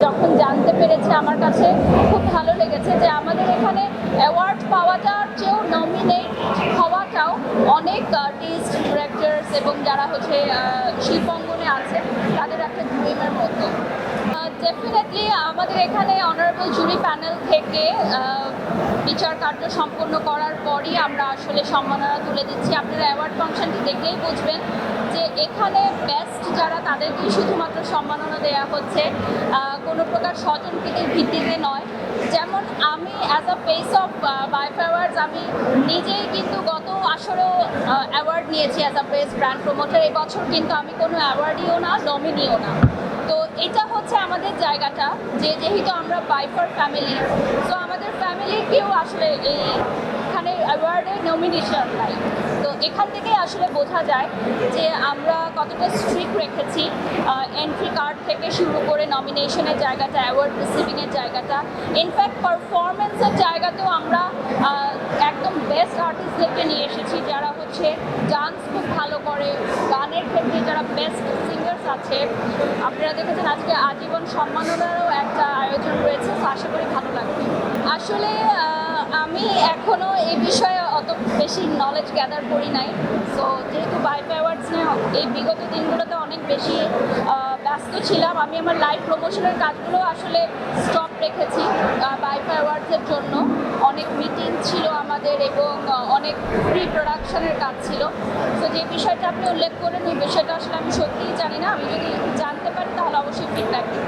যখন জানতে পেরেছে আমার কাছে খুব ভালো লেগেছে যে আমাদের এখানে অ্যাওয়ার্ড পাওয়াটার চেয়েও নমিনেট হওয়াটাও অনেক আর্টিস্ট ডিরেক্টরস এবং যারা হচ্ছে আহ, শিল্পাঙ্গনে আছে তাদের একটা ড্রিমের মতো। ডেফিনেটলি আমাদের এখানে অনারেবল জুরি প্যানেল থেকে বিচার কার্য সম্পন্ন করার পরই আমরা আসলে সম্মাননা তুলে দিচ্ছি। আপনারা অ্যাওয়ার্ড ফাংশনটি দেখলেই বুঝবেন যে এখানে বেস্ট যারা তাদেরকেই শুধুমাত্র সম্মাননা দেওয়া হচ্ছে। প্রকার স্বজন স্বজনপ্রীতির ভিত্তিতে নয়। যেমন আমি as a face of vibe awards আমি নিজেই কিন্তু গত আসরেও অ্যাওয়ার্ড নিয়েছি as a best brand promoter এবছর কিন্তু আমি কোনো অ্যাওয়ার্ডিও না নমিনিও না। তো এটা হচ্ছে আমাদের জায়গাটা, যে যেহেতু আমরা বাইফার ফ্যামিলি তো আমাদের ফ্যামিলির কেউ আসলে এই এখানে অ্যাওয়ার্ডের নমিনেশন নাই তো এখান থেকেই আসলে বোঝা যায় যে আমরা কতটা স্ট্রিক্ট রেখেছি। এন্ট্রি কার্ড থেকে শুরু করে নমিনেশনের জায়গাটা অ্যাওয়ার্ড রিসিভিংয়ের জায়গাটা। ইনফ্যাক্ট পারফরমেন্সের জায়গাতেও আমরা একদম বেস্ট আর্টিস্টদেরকে নিয়ে এসেছি যারা হচ্ছে ডান্স খুব ভালো করে, গানের ক্ষেত্রে যারা বেস্ট সিঙ্গার্স আছে। আপনারা দেখেছেন আজকে আজীবন সম্মাননারও একটা আয়োজন রয়েছে আশা করি ভালো লাগবে। আসলে আমি এখনও এই বিষয়ে বেশি নলেজ গ্যাদার করি নাই। সো যেহেতু বাইফ অ্যাওয়ার্ডস নিয়ে এই বিগত দিনগুলোতে অনেক বেশি ব্যস্ত ছিলাম। আমি আমার লাইভ প্রমোশনের কাজগুলো আসলে স্টপ রেখেছি বাইফ অ্যাওয়ার্ডসের জন্য। অনেক মিটিং ছিল আমাদের এবং অনেক প্রি প্রোডাকশনের কাজ ছিল। তো যে বিষয়টা আপনি উল্লেখ করেন, ওই বিষয়টা আসলে আমি সত্যিই জানি না। আমি যদি জানতে পারি, তাহলে অবশ্যই ফিডব্যাক দিই